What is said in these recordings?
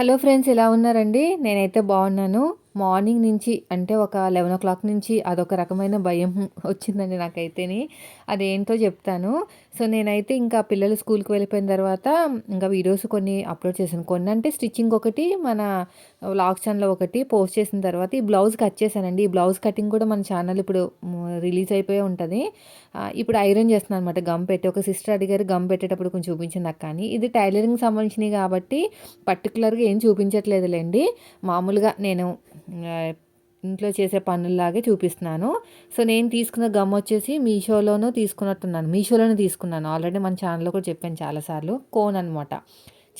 Hello friends ఎలా ఉన్నారండి? నేనైతే బాగున్నాను. మార్నింగ్ నుంచి అంటే ఒక లెవెన్ ఓ క్లాక్ నుంచి అదొక రకమైన భయం వచ్చిందండి నాకైతేని. అదేంటో చెప్తాను. సో నేనైతే ఇంకా పిల్లలు స్కూల్కి వెళ్ళిపోయిన తర్వాత ఇంకా వీడియోస్ కొన్ని అప్లోడ్ చేశాను. కొన్ని అంటే స్టిచ్చింగ్ ఒకటి మన వ్లాగ్ ఛానల్ ఒకటి పోస్ట్ చేసిన తర్వాత ఈ బ్లౌజ్ కట్ చేశానండి. ఈ బ్లౌజ్ కటింగ్ కూడా మన ఛానల్ ఇప్పుడు రిలీజ్ అయిపోయి ఉంటుంది. ఇప్పుడు ఐరన్ చేస్తున్నాను అనమాట. గమ్ పెట్టి ఒక సిస్టర్ అడిగారు గమ్ పెట్టేటప్పుడు కొంచెం చూపించింది నాకు కానీ ఇది టైలరింగ్ సంబంధించినవి కాబట్టి పర్టికులర్గా ఏం చూపించట్లేదులేండి. మామూలుగా నేను ఇంట్లో చేసే పనుల్లాగే చూపిస్తున్నాను. సో నేను తీసుకున్న గమ్ వచ్చేసి మీషోలోనూ తీసుకున్నట్టున్నాను. మీషోలోనే తీసుకున్నాను. ఆల్రెడీ మన ఛానల్లో కూడా చెప్పాను చాలాసార్లు. కోన్ అనమాట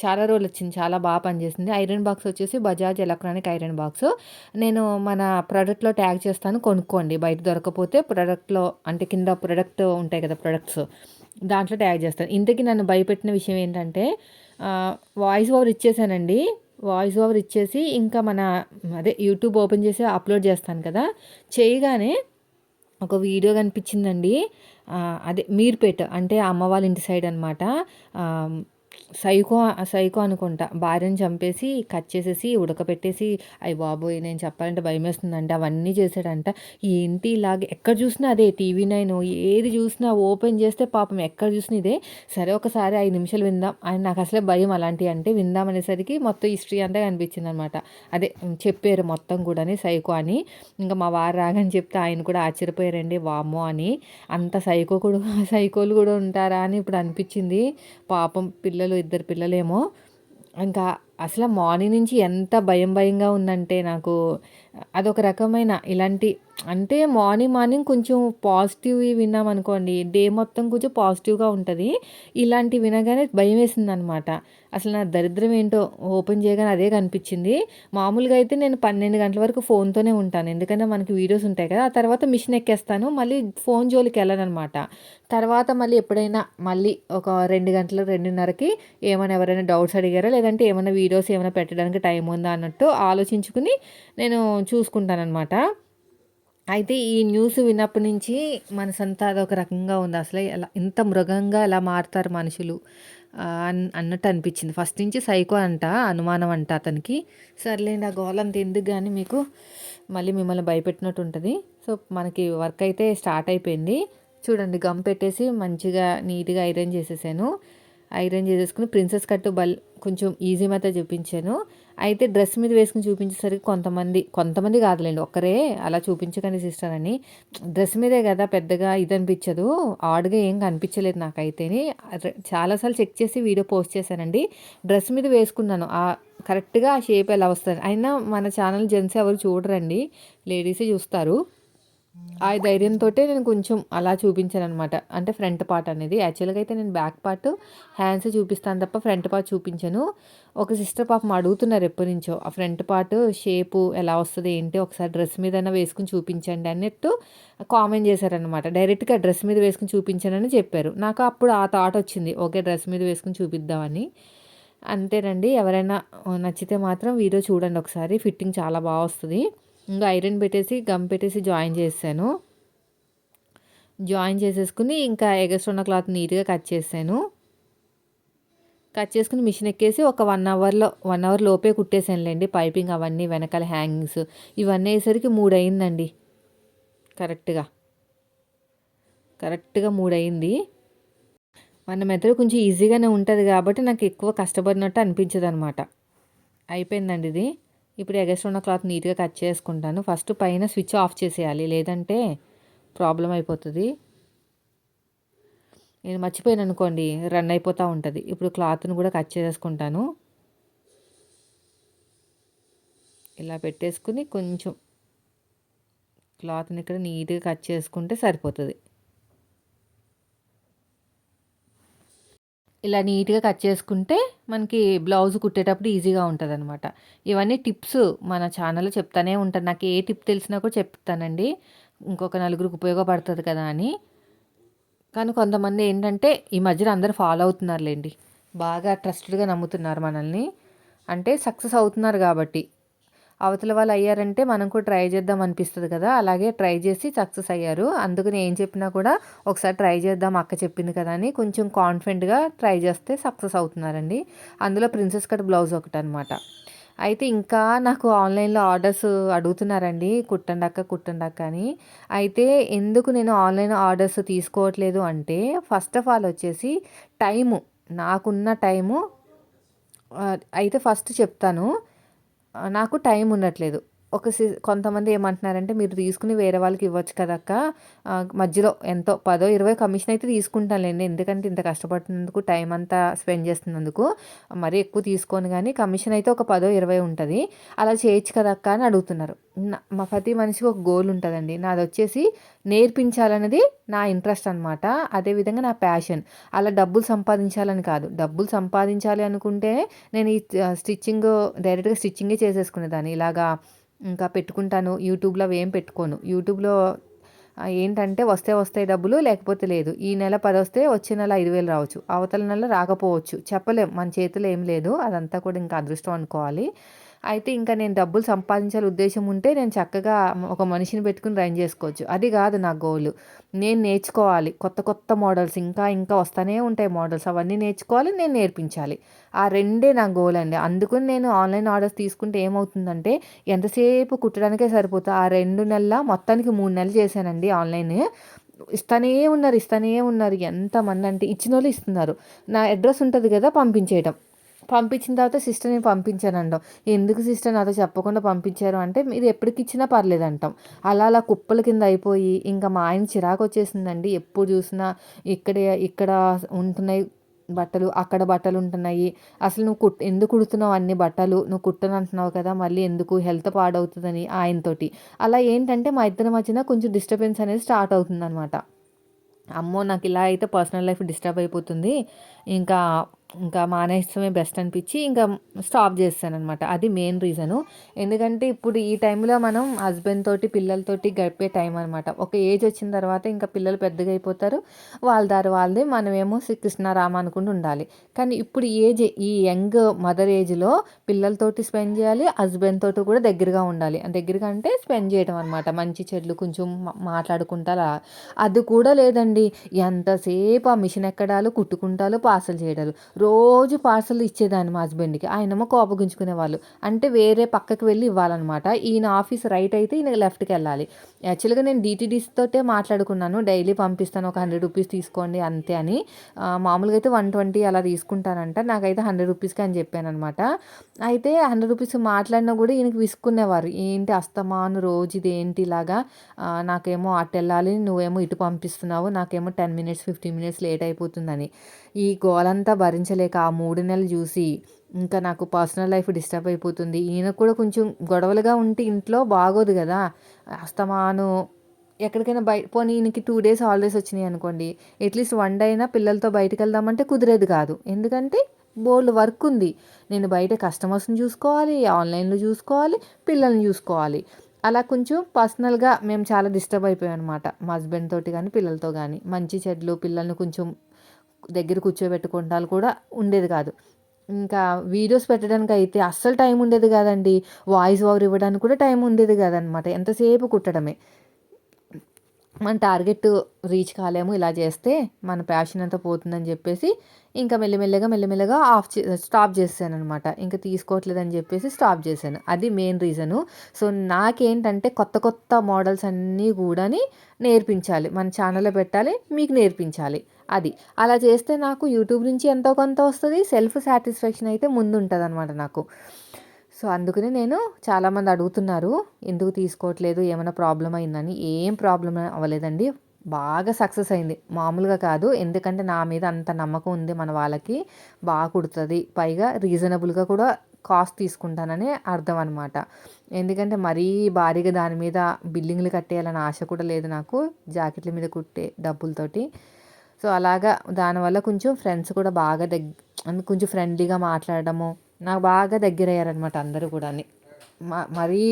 చాలా రోజులు వచ్చింది. చాలా బాగా పనిచేస్తుంది ఐరన్ బాక్స్ వచ్చేసి బజాజ్ ఎలక్ట్రానిక్ ఐరన్ బాక్స్. నేను మన ప్రోడక్ట్లో ట్యాగ్ చేస్తాను. కొనుక్కోండి. బయట దొరకపోతే ప్రోడక్ట్లో అంటే కింద ప్రోడక్ట్ ఉంటాయి కదా ప్రొడక్ట్స్. దాంట్లో ట్యాగ్ చేస్తాను. ఇంతకీ నన్ను భయపెట్టిన విషయం ఏంటంటే వాయిస్ ఓవర్ ఇచ్చేసానండి. వాయిస్ ఓవర్ ఇచ్చేసి ఇంకా మన అదే యూట్యూబ్ ఓపెన్ చేసి అప్లోడ్ చేస్తాను కదా. చేయగానే ఒక వీడియో కనిపించిందండి. అదే మీర్పేట అంటే అమ్మ వాళ్ళ ఇంటి సైడ్ అనమాట సైకో సైకో అనుకుంటా. భార్యను చంపేసి కట్ చేసేసి ఉడకపెట్టేసి అయ్యి బాబోయ్ నేను చెప్పాలంటే భయం వేస్తుందంట అవన్నీ చేశాడంట. ఏంటి ఇలాగ? ఎక్కడ చూసినా అదే టీవీ నైన్ ఏది చూసినా ఓపెన్ చేస్తే పాపం ఎక్కడ చూసినా ఇదే. సరే ఒకసారి ఐదు నిమిషాలు విందాం. ఆయన నాకు అసలే భయం అలాంటివి అంటే విందాం అనేసరికి మొత్తం హిస్టరీ అంతా కనిపించింది అనమాట అదే చెప్పారు మొత్తం కూడా సైకో అని. ఇంకా మా వారు రాగని చెప్తే ఆయన కూడా ఆశ్చర్యపోయారండి. వామ్మో అని. అంత సైకో కూడా సైకోలు కూడా ఉంటారా అని ఇప్పుడు అనిపించింది. పాపం పిల్ల పిల్లలు ఇద్దరు పిల్లలేమో. ఇంకా అసలు మార్నింగ్ నుంచి ఎంత భయం భయంగా ఉందంటే నాకు అదొక రకమైన ఇలాంటి అంటే మార్నింగ్ మార్నింగ్ కొంచెం పాజిటివ్ విన్నాం అనుకోండి డే మొత్తం కొంచెం పాజిటివ్గా ఉంటుంది. ఇలాంటి వినగానే భయం వేసింది అనమాట అసలు నా దరిద్రం ఏంటో ఓపెన్ చేయగానే అదే కనిపించింది. మామూలుగా అయితే నేను పన్నెండు గంటల వరకు ఫోన్తోనే ఉంటాను. ఎందుకంటే మనకి వీడియోస్ ఉంటాయి కదా ఆ తర్వాత మిషన్ ఎక్కేస్తాను మళ్ళీ ఫోన్ జోలికి వెళ్ళను అనమాట తర్వాత మళ్ళీ ఎప్పుడైనా మళ్ళీ ఒక రెండు గంటలు రెండున్నరకి ఏమైనా ఎవరైనా డౌట్స్ అడిగారా? లేదంటే ఏమైనా వీడియోస్ ఏమైనా పెట్టడానికి టైం ఉందా? అన్నట్టు ఆలోచించుకుని నేను చూసుకుంటానమాట అయితే ఈ న్యూస్ విన్నప్పటి నుంచి మనసంతా అదొక రకంగా ఉంది. అసలే ఎలా ఇంత మృగంగా ఎలా మారుతారు మనుషులు? అన్ అన్నట్టు అనిపించింది. ఫస్ట్ నుంచి సైకో అంట అనుమానం అంట అతనికి. సర్లేండి ఆ గోలంత ఎందుకు కానీ మీకు మళ్ళీ మిమ్మల్ని భయపెట్టినట్టు ఉంటుంది. సో మనకి వర్క్ అయితే స్టార్ట్ అయిపోయింది. చూడండి గమ్ పెట్టేసి మంచిగా నీట్గా ఐరన్ చేసేసాను. ఐరన్ చేసేసుకుని ప్రిన్సెస్ కట్టు బల్ కొంచెం ఈజీ మెథడ్ చూపించాను. అయితే డ్రెస్ మీద వేసుకుని చూపించేసరికి కొంతమంది కొంతమంది కాదులేండి ఒక్కరే అలా చూపించకండి సిస్టర్ అని. డ్రెస్ మీదే కదా పెద్దగా ఇది అనిపించదు ఆడుగా ఏం కనిపించలేదు నాకైతేని. చాలాసార్లు చెక్ చేసి వీడియో పోస్ట్ చేశానండి. డ్రెస్ మీద వేసుకున్నాను ఆ కరెక్ట్గా ఆ షేప్ ఎలా వస్తుంది? అయినా మన ఛానల్ జెంట్స్ ఎవరు చూడరండి లేడీసే చూస్తారు. ఆ ధైర్యంతో నేను కొంచెం అలా చూపించాను అనమాట అంటే ఫ్రంట్ పార్ట్ అనేది. యాక్చువల్గా అయితే నేను బ్యాక్ పార్ట్ హ్యాండ్స్ చూపిస్తాను తప్ప ఫ్రంట్ పార్ట్ చూపించాను. ఒక సిస్టర్ పాపం అడుగుతున్నారు ఎప్పటి నుంచో ఆ ఫ్రంట్ పార్ట్ షేపు ఎలా వస్తుంది ఏంటి? ఒకసారి డ్రెస్ మీద వేసుకుని చూపించండి అన్నట్టు కామెంట్ చేశారనమాట డైరెక్ట్గా డ్రెస్ మీద వేసుకుని చూపించానని చెప్పారు. నాకు అప్పుడు ఆ థాట్ వచ్చింది ఓకే డ్రెస్ మీద వేసుకుని చూపిద్దామని. అంతేనండి. ఎవరైనా నచ్చితే మాత్రం వీడియో చూడండి ఒకసారి. ఫిట్టింగ్ చాలా బాగా వస్తుంది. ఇంకా ఐరన్ పెట్టేసి గమ్ పెట్టేసి జాయిన్ చేశాను. జాయిన్ చేసేసుకుని ఇంకా ఎగస్ట్ ఉన్న క్లాత్ నీట్గా కట్ చేశాను. కట్ చేసుకుని మిషన్ ఎక్కేసి ఒక వన్ అవర్లో వన్ అవర్ లోపే కుట్టేసానులేండి పైపింగ్ అవన్నీ వెనకాల హ్యాంగింగ్స్ ఇవన్నీ అయ్యేసరికి మూడు అయిందండి కరెక్ట్గా. కరెక్ట్గా మూడు అయింది మన మెథడ్ కొంచెం ఈజీగానే ఉంటుంది కాబట్టి నాకు ఎక్కువ కష్టపడినట్టు అనిపించదు అనమాట అయిపోయిందండి ఇది. ఇప్పుడు ఎగస్ట్ ఉన్న క్లాత్ నీట్గా కట్ చేసుకుంటాను. ఫస్ట్ పైన స్విచ్ ఆఫ్ చేసేయాలి. లేదంటే ప్రాబ్లం అయిపోతుంది. నేను మర్చిపోయాను అనుకోండి రన్ అయిపోతూ ఉంటుంది. ఇప్పుడు క్లాత్ని కూడా కట్ చేసుకుంటాను. ఇలా పెట్టేసుకుని కొంచెం క్లాత్ని ఇక్కడ నీట్గా కట్ చేసుకుంటే సరిపోతుంది. ఇలా నీట్గా కట్ చేసుకుంటే మనకి బ్లౌజ్ కుట్టేటప్పుడు ఈజీగా ఉంటుంది అనమాట ఇవన్నీ టిప్స్ మన ఛానల్లో చెప్తానే ఉంటాను. నాకు ఏ టిప్ తెలిసినా కూడా చెప్తానండి. ఇంకొక నలుగురికి ఉపయోగపడుతుంది కదా అని. కానీ కొంతమంది ఏంటంటే ఈ మధ్యన అందరూ ఫాలో అవుతున్నారులేండి. బాగా ట్రస్టెడ్గా నమ్ముతున్నారు మనల్ని. అంటే సక్సెస్ అవుతున్నారు కాబట్టి. అవతల వాళ్ళు అయ్యారంటే మనం కూడా ట్రై చేద్దాం అనిపిస్తుంది కదా. అలాగే ట్రై చేసి సక్సెస్ అయ్యారు. అందుకని ఏం చెప్పినా కూడా ఒకసారి ట్రై చేద్దాం అక్క చెప్పింది కదా అని కొంచెం కాన్ఫిడెంట్గా ట్రై చేస్తే సక్సెస్ అవుతున్నారండి. అందులో ప్రిన్సెస్ కట్ బ్లౌజ్ ఒకటి అనమాట అయితే ఇంకా నాకు ఆన్లైన్లో ఆర్డర్స్ అడుగుతున్నారండి. కుట్టండక్క అక్క అని. అయితే ఎందుకు నేను ఆన్లైన్ ఆర్డర్స్ తీసుకోవట్లేదు అంటే ఫస్ట్ ఆఫ్ ఆల్ వచ్చేసి టైము నాకున్న టైము అయితే ఫస్ట్ చెప్తాను. నాకు టైం ఉండట్లేదు. ఒక సి కొంతమంది ఏమంటున్నారంటే మీరు తీసుకుని వేరే వాళ్ళకి ఇవ్వచ్చు కదక్క. మధ్యలో ఎంతో పదో ఇరవై కమిషన్ అయితే తీసుకుంటానులేండి. ఎందుకంటే ఇంత కష్టపడుతున్నందుకు టైం అంతా స్పెండ్ చేస్తున్నందుకు. మరీ ఎక్కువ తీసుకోను కానీ కమిషన్ అయితే ఒక పదో ఇరవై ఉంటుంది. అలా చేయొచ్చు కదక్క అని అడుగుతున్నారు. మా ప్రతి మనిషికి ఒక గోల్ ఉంటుందండి. నాది వచ్చేసి నేర్పించాలన్నది నా ఇంట్రెస్ట్ అనమాట అదేవిధంగా నా ప్యాషన్. అలా డబ్బులు సంపాదించాలని కాదు. డబ్బులు సంపాదించాలి అనుకుంటే నేను ఈ స్టిచ్చింగ్ డైరెక్ట్గా స్టిచ్చింగే చేసేసుకునేదాన్ని. ఇలాగా ఇంకా పెట్టుకుంటాను. యూట్యూబ్లో అవి ఏం పెట్టుకోను. యూట్యూబ్లో ఏంటంటే వస్తే వస్తాయి డబ్బులు లేకపోతే లేదు. ఈ నెల పది వస్తే వచ్చే నెల ఐదు వేలు రావచ్చు. అవతల నెల రాకపోవచ్చు. చెప్పలేం. మన చేతిలో ఏం లేదు. అదంతా కూడా ఇంకా అదృష్టం అనుకోవాలి. అయితే ఇంకా నేను డబ్బులు సంపాదించాలి ఉద్దేశం ఉంటే నేను చక్కగా ఒక మనిషిని పెట్టుకుని రన్ చేసుకోవచ్చు. అది కాదు నా గోల్ నేను నేర్చుకోవాలి. కొత్త కొత్త మోడల్స్ ఇంకా ఇంకా వస్తూనే ఉంటాయి మోడల్స్ అవన్నీ నేర్చుకోవాలి నేను నేర్పించాలి. ఆ రెండే నా గోల్ అండి. అందుకని నేను ఆన్లైన్ ఆర్డర్స్ తీసుకుంటే ఏమవుతుందంటే ఎంతసేపు కుట్టడానికే సరిపోతుంది ఆ రెండు నెలల మొత్తానికి మూడు నెలలు చేశానండి ఆన్లైన్ ఇస్తానే ఉన్నారు ఇస్తానే ఉన్నారు. ఎంతమంది అంటే ఇచ్చిన వాళ్ళు ఇస్తున్నారు. నా అడ్రస్ ఉంటుంది కదా పంపించేయడం పంపించిన తర్వాత సిస్టర్ నేను పంపించానంటాం ఎందుకు సిస్టర్ నాతో చెప్పకుండా పంపించారు అంటే మీరు ఎప్పటికిచ్చినా పర్లేదంటాం. పర్లేదు అంటాం అలా అలా కుప్పల కింద అయిపోయి ఇంకా మా ఆయన చిరాకు వచ్చేసిందండి. ఎప్పుడు చూసినా ఇక్కడే ఇక్కడ ఉంటున్నాయి బట్టలు అక్కడ బట్టలు ఉంటున్నాయి. అసలు నువ్వు కుట్ ఎందుకు కుడుతున్నావు అన్ని బట్టలు? నువ్వు కుట్టనంటున్నావు కదా మళ్ళీ ఎందుకు హెల్త్ పాడవుతుందని ఆయనతోటి. అలా ఏంటంటే మా ఇద్దరి మధ్యన కొంచెం డిస్టర్బెన్స్ అనేది స్టార్ట్ అవుతుంది అనమాట అమ్మో నాకు ఇలా అయితే పర్సనల్ లైఫ్ డిస్టర్బ్ అయిపోతుంది. ఇంకా ఇంకా మానేస్తమే బెస్ట్ అనిపించి ఇంకా స్టాప్ చేస్తాను అనమాట అది మెయిన్ రీజను ఎందుకంటే ఇప్పుడు ఈ టైంలో మనం హస్బెండ్ తోటి పిల్లలతోటి గడిపే టైం అనమాట ఒక ఏజ్ వచ్చిన తర్వాత ఇంకా పిల్లలు పెద్దగా అయిపోతారు. వాళ్ళ దారి వాళ్ళది. మనమేమో శ్రీకృష్ణారామ అనుకుంటూ ఉండాలి. కానీ ఇప్పుడు ఏజ్ ఈ యంగ్ మదర్ ఏజ్లో పిల్లలతోటి స్పెండ్ చేయాలి. హస్బెండ్ తోటి కూడా దగ్గరగా ఉండాలి. దగ్గరగా అంటే స్పెండ్ చేయడం అనమాట మంచి చెట్లు కొంచెం మాట్లాడుకుంటారా అది కూడా లేదండి. ఎంతసేపు ఆ మిషన్ ఎక్కడాలు కుట్టుకుంటాలు పార్సల్ చేయడాలు. రోజు పార్సల్ ఇచ్చేదాన్ని మా హస్బెండ్కి. ఆయనేమో కోపగించుకునే వాళ్ళు అంటే వేరే పక్కకి వెళ్ళి ఇవ్వాలన్నమాట. ఈయన ఆఫీస్ రైట్ అయితే ఈయన లెఫ్ట్కి వెళ్ళాలి. యాక్చువల్గా నేను తోటే మాట్లాడుకున్నాను. డైలీ పంపిస్తాను. ఒక హండ్రెడ్ రూపీస్ తీసుకోండి అంతే అని. మామూలుగా అయితే వన్ ట్వంటీ అలా తీసుకుంటానంట. నాకైతే హండ్రెడ్ రూపీస్కి అని చెప్పాను అనమాట అయితే హండ్రెడ్ రూపీస్ మాట్లాడినా కూడా ఈయనకి విసుక్కునేవారు. ఏంటి అస్తమాను రోజు ఇది ఏంటి ఇలాగా నాకేమో అటు వెళ్ళాలి. నువ్వేమో ఇటు పంపిస్తున్నావు. నాకేమో ten minutes fifteen minutes late అయిపోతుందని. ఈ గోలంతా భరించలేక ఆ మూడు నెలలు చూసి ఇంకా నాకు పర్సనల్ లైఫ్ డిస్టర్బ్ అయిపోతుంది. ఈయన కూడా కొంచెం గొడవలుగా ఉంటే ఇంట్లో బాగోదు కదా. అస్తమాను ఎక్కడికైనా బయట పోనీ ఈయనకి టూ డేస్ హాలిడేస్ వచ్చినాయి అనుకోండి. అట్లీస్ట్ వన్ డే అయినా పిల్లలతో బయటకు వెళ్దామంటే కుదిరేది కాదు. ఎందుకంటే బోల్డ్ వర్క్ ఉంది. నేను బయట కస్టమర్స్ని చూసుకోవాలి ఆన్లైన్లో చూసుకోవాలి పిల్లల్ని చూసుకోవాలి. అలా కొంచెం పర్సనల్గా మేము చాలా డిస్టర్బ్ అయిపోయాం అనమాట మా హస్బెండ్ తోటి కానీ పిల్లలతో కానీ మంచి చెడ్లు పిల్లల్ని కొంచెం దగ్గర కూర్చోబెట్టుకుంటాలు కూడా ఉండేది కాదు. ఇంకా వీడియోస్ పెట్టడానికి అయితే అస్సలు టైం ఉండేది కాదండి. వాయిస్ ఓవర్ ఇవ్వడానికి కూడా టైం ఉండేది కాదనమాట. ఎంతసేపు కుట్టడమే. మన టార్గెట్ రీచ్ కాలేము ఇలా చేస్తే మన ప్యాషన్ అంతా పోతుందని చెప్పేసి ఇంకా మెల్లిమెల్లగా మెల్లిమెల్లగా ఆఫ్ చే స్టాప్ చేశాను అనమాట ఇంకా తీసుకోవట్లేదని చెప్పేసి స్టాప్ చేశాను. అది మెయిన్ రీజను. సో నాకేంటంటే కొత్త కొత్త మోడల్స్ అన్నీ కూడా నేర్పించాలి. మన ఛానల్లో పెట్టాలి మీకు నేర్పించాలి. అది. అలా చేస్తే నాకు యూట్యూబ్ నుంచి ఎంతో కొంత వస్తుంది. సెల్ఫ్ సాటిస్ఫాక్షన్ అయితే ముందు ఉంటుంది అనమాట నాకు. సో అందుకని నేను చాలామంది అడుగుతున్నారు ఎందుకు తీసుకోవట్లేదు? ఏమైనా ప్రాబ్లం అయిందని? ఏం ప్రాబ్లం అవ్వలేదండి. బాగా సక్సెస్ అయింది. మామూలుగా కాదు. ఎందుకంటే నా మీద అంత నమ్మకం ఉంది మన వాళ్ళకి. బాగా కుడుతుంది. పైగా రీజనబుల్గా కూడా కాస్ట్ తీసుకుంటానని అర్థం అనమాట ఎందుకంటే మరీ భారీగా దాని మీద బిల్డింగ్లు కట్టేయాలని ఆశ కూడా లేదు నాకు జాకెట్ల మీద కుట్టే డబ్బులతోటి. సో అలాగా దానివల్ల కొంచెం ఫ్రెండ్స్ కూడా బాగా దగ్గ కొంచెం ఫ్రెండ్లీగా మాట్లాడడము నాకు బాగా దగ్గర అయ్యారనమాట అందరూ కూడా మరీ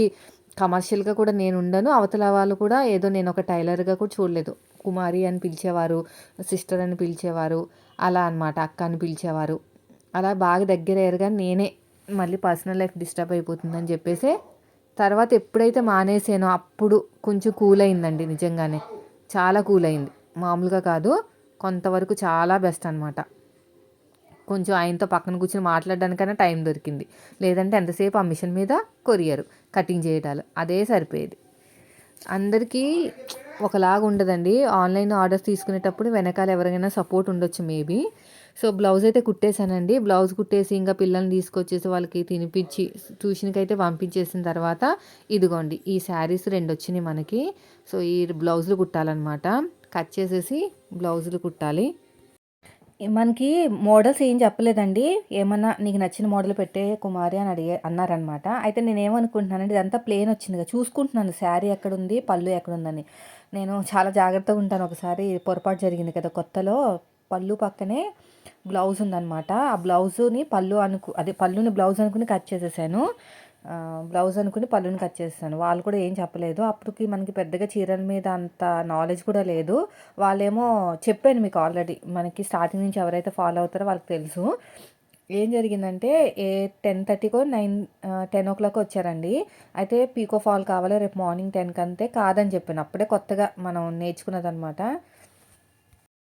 కమర్షియల్గా కూడా నేను ఉండను అవతల వాళ్ళు కూడా ఏదో నేను ఒక టైలర్గా కూడా చూడలేదు. కుమారి అని పిలిచేవారు సిస్టర్ అని పిలిచేవారు అలా అనమాట అక్క అని పిలిచేవారు. అలా బాగా దగ్గర అయ్యారు కానీ నేనే మళ్ళీ పర్సనల్ లైఫ్ డిస్టర్బ్ అయిపోతుందని చెప్పేసి తర్వాత ఎప్పుడైతే మానేసానో అప్పుడు కొంచెం కూల్ అయిందండి నిజంగానే. చాలా కూల్ అయింది. మామూలుగా కాదు కొంతవరకు చాలా బెస్ట్ అనమాట కొంచెం ఆయనతో పక్కన కూర్చొని మాట్లాడడానికైనా టైం దొరికింది. లేదంటే ఎంతసేపు ఆ మిషన్ మీద కొరియరు కటింగ్ చేయడాలు అదే సరిపోయేది. అందరికీ ఒకలాగా ఉండదండి. ఆన్లైన్ ఆర్డర్స్ తీసుకునేటప్పుడు వెనకాల ఎవరికైనా సపోర్ట్ ఉండొచ్చు మేబీ. సో బ్లౌజ్ అయితే కుట్టేశానండి. బ్లౌజ్ కుట్టేసి ఇంకా పిల్లల్ని తీసుకొచ్చేసి వాళ్ళకి తినిపించి ట్యూషన్కి అయితే పంపించేసిన తర్వాత ఇదిగోండి ఈ శారీస్ రెండు వచ్చినాయి మనకి. సో ఈ బ్లౌజులు కుట్టాలన్నమాట. కట్ చేసేసి బ్లౌజులు కుట్టాలి. మనకి మోడల్స్ ఏం చెప్పలేదండి. ఏమన్నా నీకు నచ్చిన మోడల్ పెట్టే కుమారి అని అడిగే అన్నారనమాట. అయితే నేను ఏమనుకుంటున్నానండి ఇదంతా ప్లేన్ వచ్చింది చూసుకుంటున్నాను. శారీ ఎక్కడుంది? పళ్ళు ఎక్కడుందని. నేను చాలా జాగ్రత్తగా ఉంటాను. ఒకసారి పొరపాటు జరిగింది కదా కొత్తలో. పళ్ళు పక్కనే బ్లౌజ్ ఉందనమాట. ఆ బ్లౌజుని పళ్ళు అనుకు అదే పళ్ళుని బ్లౌజ్ అనుకుని కట్ చేసేసాను. బ్లౌజ్ అనుకుని పళ్ళుని కట్ చేస్తాను. వాళ్ళు కూడా ఏం చెప్పలేదు. అప్పటికి మనకి పెద్దగా చీరల మీద అంత నాలెడ్జ్ కూడా లేదు. వాళ్ళేమో చెప్పాను మీకు ఆల్రెడీ మనకి స్టార్టింగ్ నుంచి ఎవరైతే ఫాలో అవుతారో వాళ్ళకి తెలుసు. ఏం జరిగిందంటే ఏ టెన్ థర్టీకో నైన్ టెన్ ఓ క్లాక్ వచ్చారండి. అయితే పీకో ఫాల్ కావాలి? రేపు మార్నింగ్ టెన్కి అంతే కాదని చెప్పాను. అప్పుడే కొత్తగా మనం నేర్చుకున్నదనమాట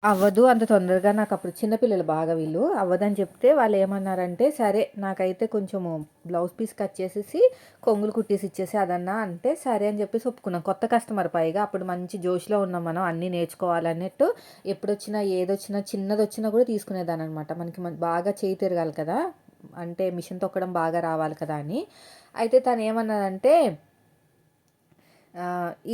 అవ్వదు అంత తొందరగా నాకు అప్పుడు చిన్నపిల్లలు బాగా వీళ్ళు. అవ్వదని చెప్తే వాళ్ళు ఏమన్నారంటే సరే నాకైతే కొంచెము బ్లౌజ్ పీస్ కట్ చేసేసి కొంగులు కుట్టేసి ఇచ్చేసి అదన్నా అంటే సరే అని చెప్పేసి ఒప్పుకున్నాం. కొత్త కస్టమర్ పైగా అప్పుడు మంచి జోష్లో ఉన్నాం మనం అన్నీ నేర్చుకోవాలన్నట్టు. ఎప్పుడొచ్చినా ఏదొచ్చినా చిన్నది వచ్చినా కూడా తీసుకునేదాని అనమాట మనకి బాగా చేయి తిరగాలి కదా అంటే మిషన్ తొక్కడం బాగా రావాలి కదా అని. అయితే తను ఏమన్నదంటే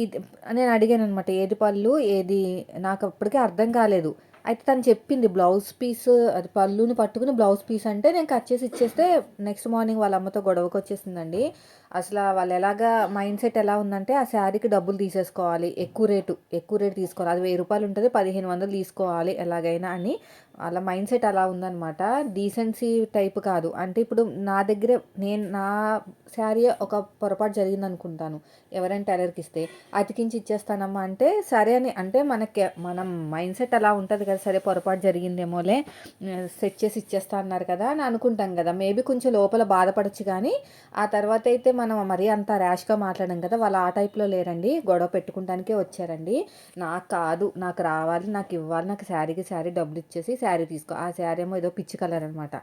ఇది నేను అడిగాను అనమాట ఏది పళ్ళు ఏది నాకు అప్పటికే అర్థం కాలేదు. అయితే తను చెప్పింది బ్లౌజ్ పీస్ అది పళ్ళుని పట్టుకుని బ్లౌజ్ పీస్ అంటే నేను కట్ చేసి ఇచ్చేస్తే నెక్స్ట్ మార్నింగ్ వాళ్ళ అమ్మతో గొడవకు వచ్చేసిందండి అసలు వాళ్ళు ఎలాగా మైండ్ సెట్ ఎలా ఉందంటే ఆ శారీకి డబ్బులు తీసేసుకోవాలి. ఎక్కువ రేటు ఎక్కువ రేటు తీసుకోవాలి. అది వెయ్యి రూపాయలు ఉంటుంది పదిహేను వందలు తీసుకోవాలి ఎలాగైనా అని. అలా మైండ్ సెట్ అలా ఉందనమాట డీసెన్సీ టైప్ కాదు. అంటే ఇప్పుడు నా దగ్గర నేను నా శారీ ఒక పొరపాటు జరిగింది అనుకుంటాను ఎవరైనా టైలర్కి ఇస్తే అతికించి ఇచ్చేస్తానమ్మా. అంటే సరే అని అంటే మనకి మనం మైండ్ సెట్ అలా ఉంటుంది కదా సరే పొరపాటు జరిగిందేమోలే సెట్ చేసి ఇచ్చేస్తా అన్నారు కదా అని అనుకుంటాం కదా. మేబీ కొంచెం లోపల బాధపడచ్చు కానీ ఆ తర్వాత అయితే మనం మనం మరీ అంత ర్యాష్గా మాట్లాడాం కదా వాళ్ళు ఆ టైప్లో లేరండి. గొడవ పెట్టుకుంటానికే వచ్చారండి. నాకు కాదు నాకు రావాలి నాకు ఇవ్వాలి నాకు శారీకి శారీ డబ్బులు ఇచ్చేసి శారీ తీసుకో. ఆ శారీ ఏమో ఏదో పిచ్చి కలర్ అనమాట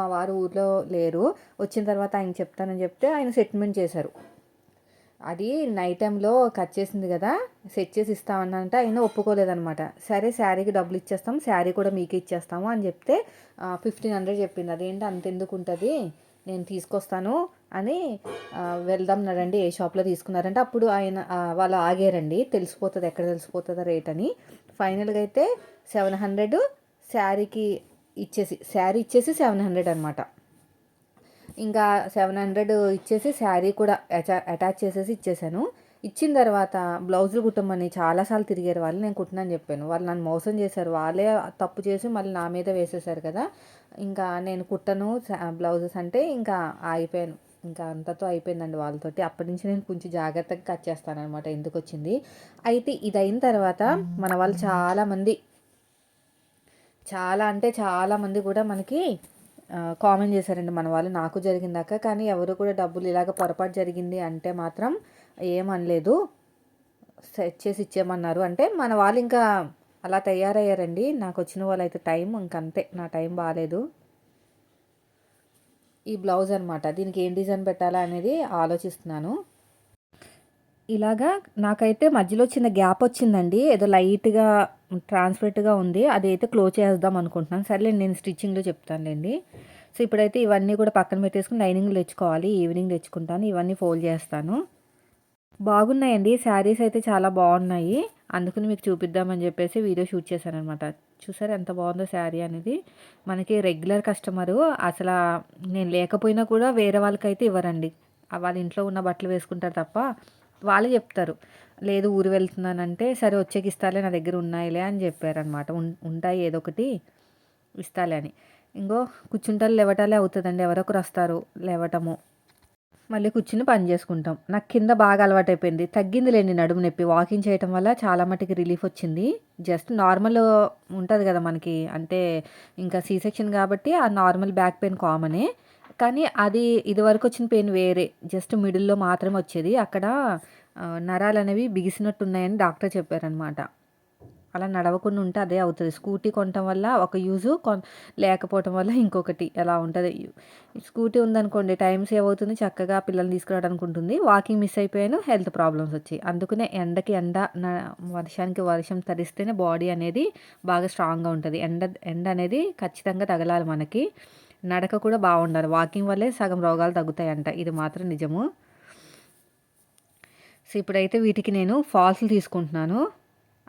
మా వారు ఊర్లో లేరు. వచ్చిన తర్వాత ఆయన చెప్తానని చెప్తే ఆయన సెటిల్మెంట్ చేశారు. అది నైట్ టైంలో కట్ చేసింది కదా సెట్ చేసి ఇస్తామన్నంటే ఆయన ఒప్పుకోలేదనమాట సరే శారీకి డబ్బులు ఇచ్చేస్తాం శారీ కూడా మీకు ఇచ్చేస్తాము అని చెప్తే ఫిఫ్టీన్ హండ్రెడ్ చెప్పింది. అదేంటి అంత ఎందుకు ఉంటుంది? నేను తీసుకొస్తాను అని వెళ్దాం నడండి ఏ షాప్లో తీసుకున్నారంటే అప్పుడు ఆయన వాళ్ళు ఆగారండి తెలిసిపోతుంది ఎక్కడ తెలిసిపోతుందో రేట్ అని. ఫైనల్గా అయితే సెవెన్ హండ్రెడ్ శారీకి ఇచ్చేసి శారీ ఇచ్చేసి సెవెన్ హండ్రెడ్ అనమాట ఇంకా సెవెన్ హండ్రెడ్ ఇచ్చేసి శారీ కూడా అటాచ్ చేసేసి ఇచ్చేసాను. ఇచ్చిన తర్వాత బ్లౌజులు కుట్టమని చాలాసార్లు తిరిగారు వాళ్ళు నేను కుట్టినని చెప్పాను. వాళ్ళు నన్ను మోసం చేశారు. వాళ్ళే తప్పు చేసి మళ్ళీ నా మీద వేసేసారు కదా. ఇంకా నేను కుట్టను బ్లౌజెస్ అంటే ఇంకా ఆగిపోయాను. ఇంకా అంతతో అయిపోయిందండి వాళ్ళతోటి. అప్పటి నుంచి నేను కొంచెం జాగ్రత్తగా కట్ చేస్తానమాట ఎందుకు వచ్చింది అయితే ఇది అయిన తర్వాత మన వాళ్ళు చాలామంది చాలా అంటే చాలామంది కూడా మనకి కామెంట్ చేశారండి మన వాళ్ళు. నాకు జరిగిందాక కానీ ఎవరు కూడా డబ్బులు ఇలాగ పొరపాటు జరిగింది అంటే మాత్రం ఏమనలేదు. సెట్ చేసి ఇచ్చేయమన్నారు. అంటే మన వాళ్ళు ఇంకా అలా తయారయ్యారండి. నాకు వచ్చిన వాళ్ళు అయితే టైం ఇంకంతే. నా టైం బాగాలేదు ఈ బ్లౌజ్ అనమాట దీనికి ఏం డిజైన్ పెట్టాలా అనేది ఆలోచిస్తున్నాను. ఇలాగా నాకైతే మధ్యలో చిన్న గ్యాప్ వచ్చిందండి. ఏదో లైట్గా ట్రాన్స్పరెంట్గా ఉంది. అదైతే క్లోజ్ చేద్దాం అనుకుంటున్నాను. సరేలేండి నేను స్టిచ్చింగ్లో చెప్తానులేండి. సో ఇప్పుడైతే ఇవన్నీ కూడా పక్కన పెట్టేసుకుని లైనింగ్లు తెచ్చుకోవాలి. ఈవినింగ్ తెచ్చుకుంటాను. ఇవన్నీ ఫోల్డ్ చేస్తాను. బాగున్నాయండి. శారీస్ అయితే చాలా బాగున్నాయి. అందుకని మీకు చూపిద్దామని చెప్పేసి వీడియో షూట్ చేశాను అనమాట చూసారు ఎంత బాగుందో శారీ అనేది. మనకి రెగ్యులర్ కస్టమరు అసలు నేను లేకపోయినా కూడా వేరే వాళ్ళకైతే ఇవ్వరండి. వాళ్ళ ఇంట్లో ఉన్న బట్టలు వేసుకుంటారు తప్ప వాళ్ళు చెప్తారు. లేదు ఊరు వెళ్తున్నానంటే సరే వచ్చేకి ఇస్తాలే నా దగ్గర ఉన్నాయిలే అని చెప్పారనమాట ఉంటాయి ఏదో ఒకటి ఇస్తాలే అని. ఇంకో కూర్చుంటారు లేవటాలే అవుతుందండి. ఎవరొకరు వస్తారు లేవటము. మళ్ళీ కూర్చుని పని చేసుకుంటాం. నాకు కింద బాగా అలవాటైపోయింది. తగ్గింది లేండి నడుము నొప్పి. వాకింగ్ చేయటం వల్ల చాలా మటుకి రిలీఫ్ వచ్చింది. జస్ట్ నార్మల్ ఉంటుంది కదా మనకి. అంటే ఇంకా సీ సెక్షన్ కాబట్టి ఆ నార్మల్ బ్యాక్ పెయిన్ కామనే. కానీ అది ఇదివరకు వచ్చిన పెయిన్ వేరే. జస్ట్ మిడిల్లో మాత్రమే వచ్చేది. అక్కడ నరాలు అనేవి బిగిసినట్టున్నాయని డాక్టర్ చెప్పారనమాట అలా నడవకుండా ఉంటే అదే అవుతుంది. స్కూటీ కొనటం వల్ల ఒక యూజు కొన్ లేకపోవటం వల్ల ఇంకొకటి ఎలా ఉంటుంది. స్కూటీ ఉందనుకోండి టైం సేవ్ అవుతుంది చక్కగా పిల్లల్ని తీసుకురావడానికి ఉంటుంది వాకింగ్ మిస్ అయిపోయాను హెల్త్ ప్రాబ్లమ్స్ వచ్చాయి. అందుకనే ఎండకి ఎండ వర్షానికి వర్షం తరిస్తేనే బాడీ అనేది బాగా స్ట్రాంగ్గా ఉంటుంది. ఎండ ఎండ అనేది ఖచ్చితంగా తగలాలి మనకి. నడక కూడా బాగుండాలి. వాకింగ్ వల్లే సగం రోగాలు తగ్గుతాయంట. ఇది మాత్రం నిజము. సో ఇప్పుడైతే వీటికి నేను ఫాల్స్లు తీసుకుంటున్నాను.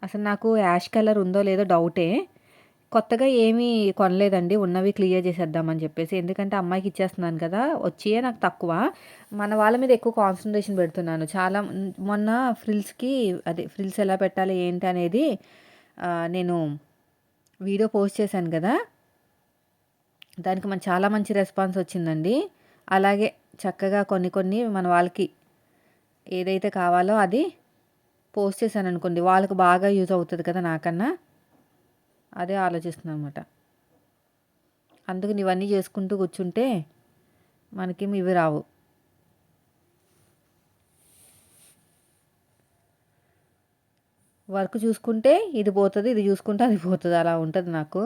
అసలు నాకు యాష్ కలర్ ఉందో లేదో డౌటే. కొత్తగా ఏమీ కొనలేదండి ఉన్నవి క్లియర్ చేసేద్దామని చెప్పేసి. ఎందుకంటే అమ్మాయికి ఇచ్చేస్తున్నాను కదా వచ్చియే నాకు తక్కువ. మన వాళ్ళ మీద ఎక్కువ కాన్సన్ట్రేషన్ పెడుతున్నాను. చాలా మొన్న ఫ్రిల్స్కి అదే ఫ్రిల్స్ ఎలా పెట్టాలి ఏంటి అనేది నేను వీడియో పోస్ట్ చేశాను కదా. దానికి మన చాలా మంచి రెస్పాన్స్ వచ్చిందండి. అలాగే చక్కగా కొన్ని కొన్ని మన వాళ్ళకి ఏదైతే కావాలో అది పోస్ట్ చేశాను అనుకోండి వాళ్ళకి బాగా యూజ్ అవుతుంది కదా నాకన్నా అదే ఆలోచిస్తున్నాను అనమాట అందుకని ఇవన్నీ చేసుకుంటూ కూర్చుంటే మనకి ఇవి రావు. వర్క్ చూసుకుంటే ఇది పోతుంది ఇది చూసుకుంటే అది పోతుంది అలా ఉంటుంది నాకు.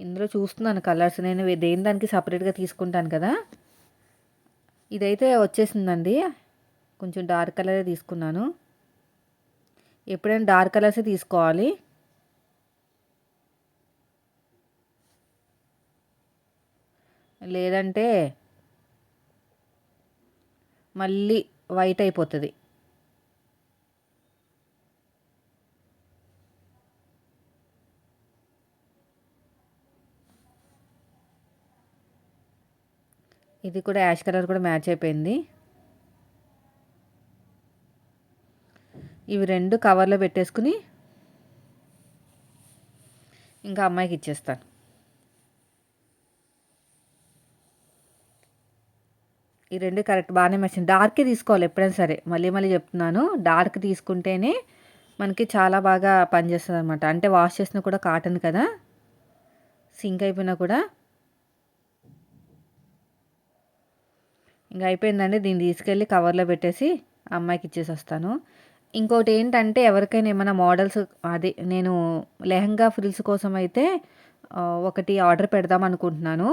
ఇందులో చూస్తున్నాను కలర్స్. నేను దేని దానికి సపరేట్గా తీసుకుంటాను కదా? ఇదైతే వచ్చేసిందండి. కొంచెం డార్క్ కలరే తీసుకున్నాను. ఎప్పుడైనా డార్క్ కలర్సే తీసుకోవాలి. లేదంటే మళ్ళీ వైట్ అయిపోతుంది. ఇది కూడా యాష్ కలర్ కూడా మ్యాచ్ అయిపోయింది. ఇవి రెండు కవర్లో పెట్టేసుకుని ఇంకా అమ్మాయికి ఇచ్చేస్తాను. ఈ రెండు కరెక్ట్ బాగానే మెచ్చింది డార్కే తీసుకోవాలి ఎప్పుడైనా సరే. మళ్ళీ మళ్ళీ చెప్తున్నాను. డార్క్ తీసుకుంటేనే మనకి చాలా బాగా పనిచేస్తుంది అనమాట అంటే వాష్ చేసినా కూడా కాటన్ కదా. సింక్ అయిపోయినా కూడా ఇంకా అయిపోయిందండి. దీన్ని తీసుకెళ్ళి కవర్లో పెట్టేసి అమ్మాయికి ఇచ్చేసి వస్తాను. ఇంకోటి ఏంటంటే ఎవరికైనా ఏమైనా మోడల్స్ అది నేను లెహంగా ఫ్రిల్స్ కోసం అయితే ఒకటి ఆర్డర్ పెడదాం అనుకుంటున్నాను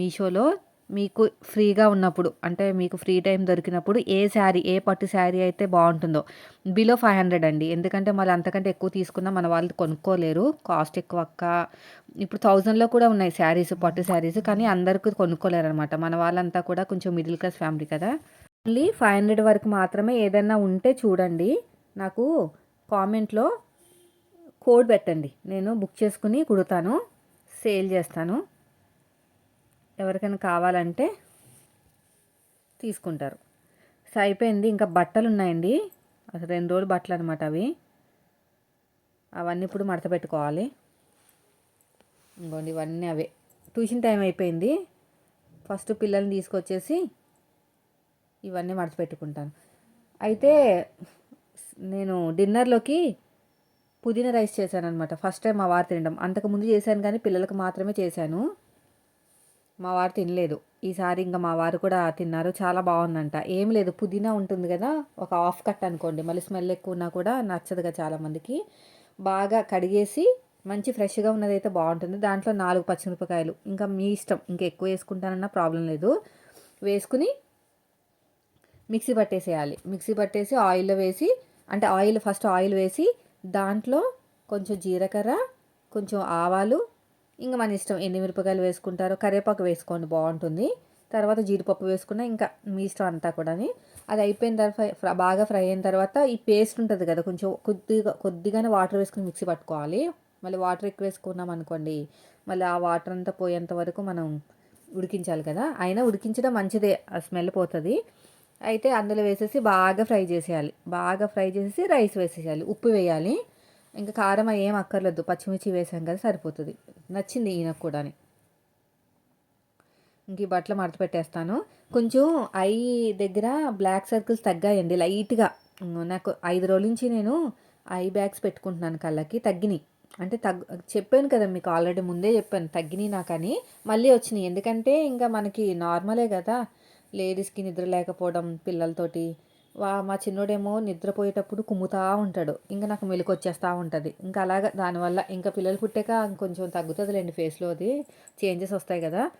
మీషోలో. మీకు ఫ్రీగా ఉన్నప్పుడు అంటే మీకు ఫ్రీ టైం దొరికినప్పుడు ఏ శారీ ఏ పట్టు శారీ అయితే బాగుంటుందో. బిలో ఫైవ్ హండ్రెడ్ అండి. ఎందుకంటే మళ్ళీ అంతకంటే ఎక్కువ తీసుకున్నా మన వాళ్ళు కొనుక్కోలేరు. కాస్ట్ ఎక్కువ అక్క. ఇప్పుడు థౌజండ్లో కూడా ఉన్నాయి శారీస్ పట్టు శారీస్ కానీ అందరికీ కొనుక్కోలేరు అనమాట మన వాళ్ళంతా కూడా కొంచెం మిడిల్ క్లాస్ ఫ్యామిలీ కదా. ఓన్లీ ఫైవ్ హండ్రెడ్ వరకు మాత్రమే ఏదైనా ఉంటే చూడండి. నాకు కామెంట్లో కోడ్ పెట్టండి. నేను బుక్ చేసుకుని కుడతాను. సేల్ చేస్తాను. ఎవరికైనా కావాలంటే తీసుకుంటారు. సో అయిపోయింది ఇంకా బట్టలు ఉన్నాయండి అసలు రెండు రోజులు బట్టలు అనమాట అవి. అవన్నీ ఇప్పుడు మడత పెట్టుకోవాలి. ఇంకోండి ఇవన్నీ అవే. ట్యూషన్ టైం అయిపోయింది. ఫస్ట్ పిల్లల్ని తీసుకొచ్చేసి ఇవన్నీ మడత పెట్టుకుంటాను. అయితే నేను డిన్నర్లోకి పుదీనా రైస్ చేశాను అనమాట ఫస్ట్ టైం మా వారు తినడం. అంతకుముందు చేశాను కానీ పిల్లలకు మాత్రమే చేశాను. మా వారు తినలేదు. ఈసారి ఇంకా మా వారు కూడా తిన్నారు. చాలా బాగుందంట. ఏం లేదు పుదీనా ఉంటుంది కదా ఒక హాఫ్ కట్ అనుకోండి. మళ్ళీ స్మెల్ ఎక్కువ ఉన్నా కూడా నచ్చదుగా చాలామందికి బాగా కడిగేసి మంచి ఫ్రెష్గా ఉన్నదైతే బాగుంటుంది. దాంట్లో నాలుగు పచ్చిమిరపకాయలు. ఇంకా మీ ఇష్టం. ఇంకా ఎక్కువ వేసుకుంటానన్నా ప్రాబ్లం లేదు. వేసుకుని మిక్సీ పట్టేసేయాలి. మిక్సీ పట్టేసి ఆయిల్లో వేసి అంటే ఆయిల్ ఫస్ట్ ఆయిల్ వేసి దాంట్లో కొంచెం జీలకర్ర కొంచెం ఆవాలు ఇంకా మన ఇష్టం ఎన్ని మిరపకాయలు వేసుకుంటారో కరివేపాకు వేసుకోండి బాగుంటుంది. తర్వాత జీడిపప్పు వేసుకున్న ఇంకా మీ ఇష్టం అంతా కూడా అది అయిపోయిన తర్వాత బాగా ఫ్రై అయిన తర్వాత ఈ పేస్ట్ ఉంటుంది కదా కొంచెం కొద్దిగా కొద్దిగానే వాటర్ వేసుకుని మిక్సీ పట్టుకోవాలి. మళ్ళీ వాటర్ ఎక్కువ వేసుకున్నాం అనుకోండి మళ్ళీ ఆ వాటర్ అంతా పోయేంత వరకు మనం ఉడికించాలి కదా. అయినా ఉడికించడం మంచిదే ఆ స్మెల్ పోతుంది. అయితే అందులో వేసేసి బాగా ఫ్రై చేసేయాలి. బాగా ఫ్రై చేసేసి రైస్ వేసేయాలి ఉప్పు వేయాలి. ఇంకా కారం ఏం అక్కర్లేదు పచ్చిమిర్చి వేసాం కదా సరిపోతుంది. నచ్చింది ఈయనకు కూడా ఇంక ఈ బట్టలు మడత పెట్టేస్తాను. కొంచెం ఐ దగ్గర బ్లాక్ సర్కిల్స్ తగ్గాయండి లైట్గా. నాకు ఐదు రోజుల నుంచి నేను ఐ బ్యాగ్స్ పెట్టుకుంటున్నాను కళ్ళకి తగ్గినాయి. అంటే తగ్గు చెప్పాను కదా మీకు ఆల్రెడీ ముందే చెప్పాను తగ్గినాయి నాకని. మళ్ళీ వచ్చినాయి. ఎందుకంటే ఇంకా మనకి నార్మలే కదా లేడీస్కి నిద్ర లేకపోవడం పిల్లలతోటి మా చిన్నోడేమో నిద్రపోయేటప్పుడు కుమ్ముతా ఉంటాడు. ఇంకా నాకు మెలకు వచ్చేస్తూ ఉంటుంది. ఇంకా అలాగా దానివల్ల ఇంకా పిల్లలు పుట్టాక కొంచెం తగ్గుతుందిలేండి ఫేస్లో అది. చేంజెస్ వస్తాయి కదా.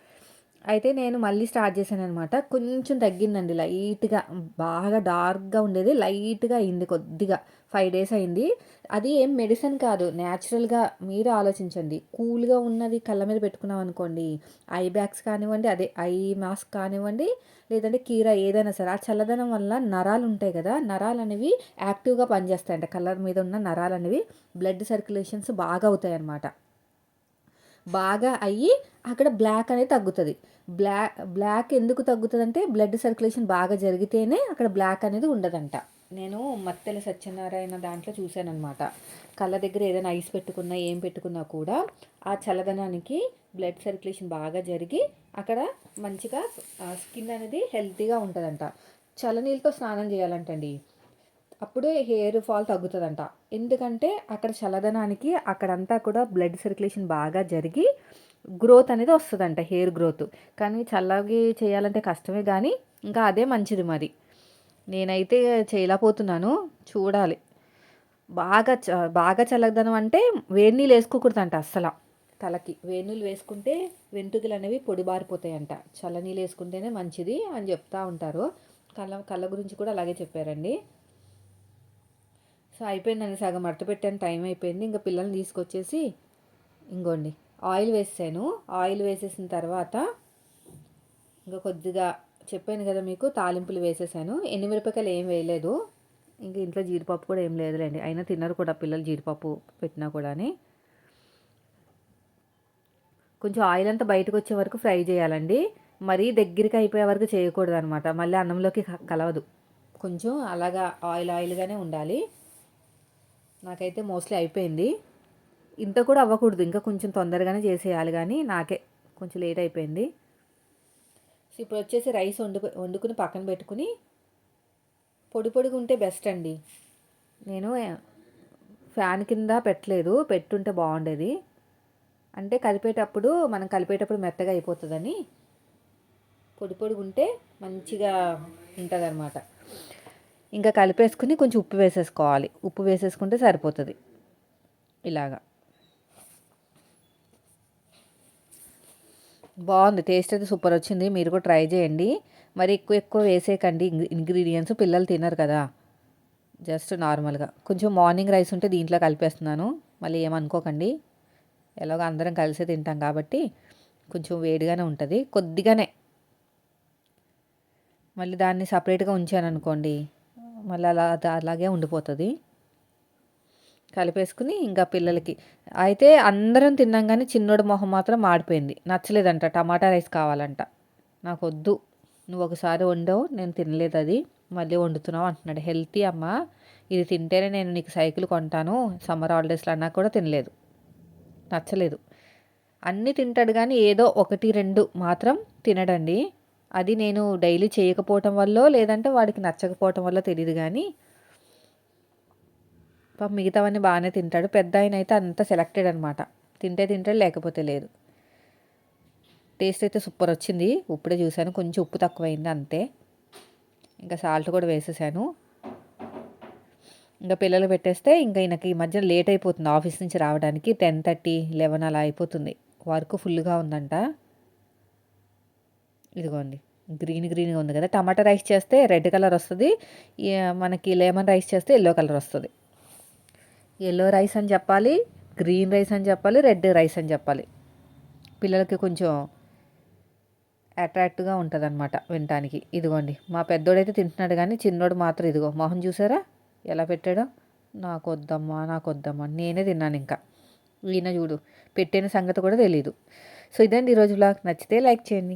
అయితే నేను మళ్ళీ స్టార్ట్ చేశాను అనమాట కొంచెం తగ్గిందండి లైట్గా. బాగా డార్క్గా ఉండేది. లైట్గా అయింది కొద్దిగా. ఫైవ్ డేస్ అయింది. అది ఏం మెడిసిన్ కాదు. న్యాచురల్గా మీరు ఆలోచించండి. కూల్గా ఉన్నది కళ్ళ మీద పెట్టుకున్నాం అనుకోండి ఐ బ్యాగ్స్ కానివ్వండి అదే ఐ మాస్క్ కానివ్వండి లేదంటే కీరా ఏదైనా సరే. ఆ చల్లదనం వల్ల నరాలు ఉంటాయి కదా నరాలు అనేవి యాక్టివ్గా పనిచేస్తాయంట. కళ్ళ మీద ఉన్న నరాలు అనేవి. బ్లడ్ సర్క్యులేషన్స్ బాగా అవుతాయి అన్నమాట బాగా అయ్యి అక్కడ బ్లాక్ అనేది తగ్గుతుంది. బ్లాక్ బ్లాక్ ఎందుకు తగ్గుతుంది అంటే బ్లడ్ సర్క్యులేషన్ బాగా జరిగితేనే అక్కడ బ్లాక్ అనేది ఉండదంట. నేను మత్తెల సత్యనారాయణ దాంట్లో చూశానమాట కళ్ళ దగ్గర ఏదైనా ఐస్ పెట్టుకున్నా ఏం పెట్టుకున్నా కూడా ఆ చల్లదనానికి బ్లడ్ సర్క్యులేషన్ బాగా జరిగి అక్కడ మంచిగా స్కిన్ అనేది హెల్తీగా ఉంటుందంట. చల్లనీళ్ళతో స్నానం చేయాలంటండి. అప్పుడే హెయిర్ ఫాల్ తగ్గుతుందంట. ఎందుకంటే అక్కడ చల్లదనానికి అక్కడంతా కూడా బ్లడ్ సర్క్యులేషన్ బాగా జరిగి గ్రోత్ అనేది వస్తుందంట హెయిర్ గ్రోత్. కానీ చల్లగి చేయాలంటే కష్టమే కానీ ఇంకా అదే మంచిది మరి. నేనైతే చేయలేకపోతున్నాను చూడాలి. బాగా చ బాగా చల్లదనం అంటే వేడి నీళ్ళు వేసుకోకూడదంట అస్సలు. తలకి వేడి నీళ్ళు వేసుకుంటే వెంట్రుకలు అనేవి పొడిబారిపోతాయంట చల్ల నీళ్ళు వేసుకుంటేనే మంచిది అని చెప్తా ఉంటారు. కళ్ళ కళ్ళ గురించి కూడా అలాగే చెప్పారండి. సో అయిపోయిందండి సగం మడత పెట్టాను టైం అయిపోయింది. ఇంకా పిల్లల్ని తీసుకొచ్చేసి ఇంకోండి ఆయిల్ వేసాను ఆయిల్ వేసేసిన తర్వాత ఇంకా కొద్దిగా చెప్పాను కదా మీకు తాలింపులు వేసేసాను. మిరపకాయలు ఏం వేయలేదు. ఇంకా ఇంట్లో జీడిపప్పు కూడా ఏం లేదులేండి. అయినా తిన్నారు కూడా పిల్లలు జీడిపప్పు పెట్టినా కూడా కొంచెం ఆయిల్ అంతా బయటకు వచ్చే వరకు ఫ్రై చేయాలండి. మరీ దగ్గరికి అయిపోయే వరకు చేయకూడదు అనమాట మళ్ళీ అన్నంలోకి కలవదు. కొంచెం అలాగా ఆయిల్ ఆయిల్గానే ఉండాలి. నాకైతే మోస్ట్లీ అయిపోయింది. ఇంత కూడా అవ్వకూడదు. ఇంకా కొంచెం తొందరగానే చేసేయాలి కానీ నాకే కొంచెం లేట్ అయిపోయింది. సో ఇప్పుడు వచ్చేసి రైస్ వండు వండుకుని పక్కన పెట్టుకుని పొడి పొడిగా ఉంటే బెస్ట్ అండి. నేను ఫ్యాన్ కింద పెట్టలేదు. పెట్టుంటే బాగుండేది. అంటే కలిపేటప్పుడు మనం కలిపేటప్పుడు మెత్తగా అయిపోతుందని పొడి పొడిగా ఉంటే మంచిగా ఉంటుంది అన్నమాట ఇంకా కలిపేసుకుని కొంచెం ఉప్పు వేసేసుకోవాలి. ఉప్పు వేసేసుకుంటే సరిపోతుంది. ఇలాగా. బాగుంది. టేస్ట్ అయితే సూపర్ వచ్చింది. మీరు కూడా ట్రై చేయండి. మరి ఎక్కువ ఎక్కువ వేసేయకండి. ఇంగ్రీడియంట్స్ పిల్లలు తినరు కదా. జస్ట్ నార్మల్గా. కొంచెం మార్నింగ్ రైస్ ఉంటే దీంట్లో కలిపేస్తున్నాను. మళ్ళీ ఏమనుకోకండి. ఎలాగో అందరం కలిసే తింటాం కాబట్టి కొంచెం వేడిగానే ఉంటుంది. కొద్దిగానే. మళ్ళీ దాన్ని సపరేట్గా ఉంచాను అనుకోండి మళ్ళీ అలా అలాగే ఉండిపోతుంది. కలిపేసుకుని ఇంకా పిల్లలకి. అయితే అందరం తిన్నాం కానీ చిన్నోడు మొహం మాత్రం మాడిపోయింది. నచ్చలేదంట. టమాటా రైస్ కావాలంట. నాకు వద్దు నువ్వు ఒకసారి వండవు. నేను తినలేదు అది. మళ్ళీ వండుతున్నావు అంటున్నాడు. హెల్తీ అమ్మ. ఇది తింటేనే నేను నీకు సైకిల్ కొంటాను. సమ్మర్ హాలిడేస్లో అన్నా కూడా తినలేదు. నచ్చలేదు. అన్నీ తింటాడు కానీ ఏదో ఒకటి రెండు మాత్రం తినడండి. అది నేను డైలీ చేయకపోవటం వల్ల లేదంటే వాడికి నచ్చకపోవటం వల్ల తెలియదు కానీ పాప మిగతావన్నీ బాగానే తింటాడు. పెద్ద ఆయన అయితే అంత సెలెక్టెడ్ అనమాట తింటే తింటాడు లేకపోతే లేదు. టేస్ట్ అయితే సూపర్ వచ్చింది. ఇప్పుడే చూశాను. కొంచెం ఉప్పు తక్కువైంది అంతే. ఇంకా సాల్ట్ కూడా వేసేసాను. ఇంకా పిల్లలు పెట్టేస్తే ఇంకా ఈయనకి ఈ మధ్య లేట్ అయిపోతుంది. ఆఫీస్ నుంచి రావడానికి టెన్ థర్టీ లెవెన్ అలా అయిపోతుంది. వర్క్ ఫుల్గా ఉందంట. ఇదిగోండి గ్రీన్ గ్రీన్గా ఉంది కదా. టమాటా రైస్ చేస్తే రెడ్ కలర్ వస్తుంది. మనకి లెమన్ రైస్ చేస్తే ఎల్లో కలర్ వస్తుంది. ఎల్లో రైస్ అని చెప్పాలి గ్రీన్ రైస్ అని చెప్పాలి రెడ్ రైస్ అని చెప్పాలి. పిల్లలకి కొంచెం అట్రాక్ట్గా ఉంటుంది అనమాట వినటానికి. ఇదిగోండి మా పెద్దోడైతే తింటున్నాడు కానీ చిన్నోడు మాత్రం ఇదిగో మొహం చూసారా? ఎలా పెట్టాడో? నాకు వద్దమ్మా నాకు వద్దమ్మా నేనే తిన్నాను ఇంకా. ఈయన చూడు పెట్టిన సంగతి కూడా తెలియదు సో ఇదండి ఈరోజు బ్లాగ్ నచ్చితే లైక్ చేయండి.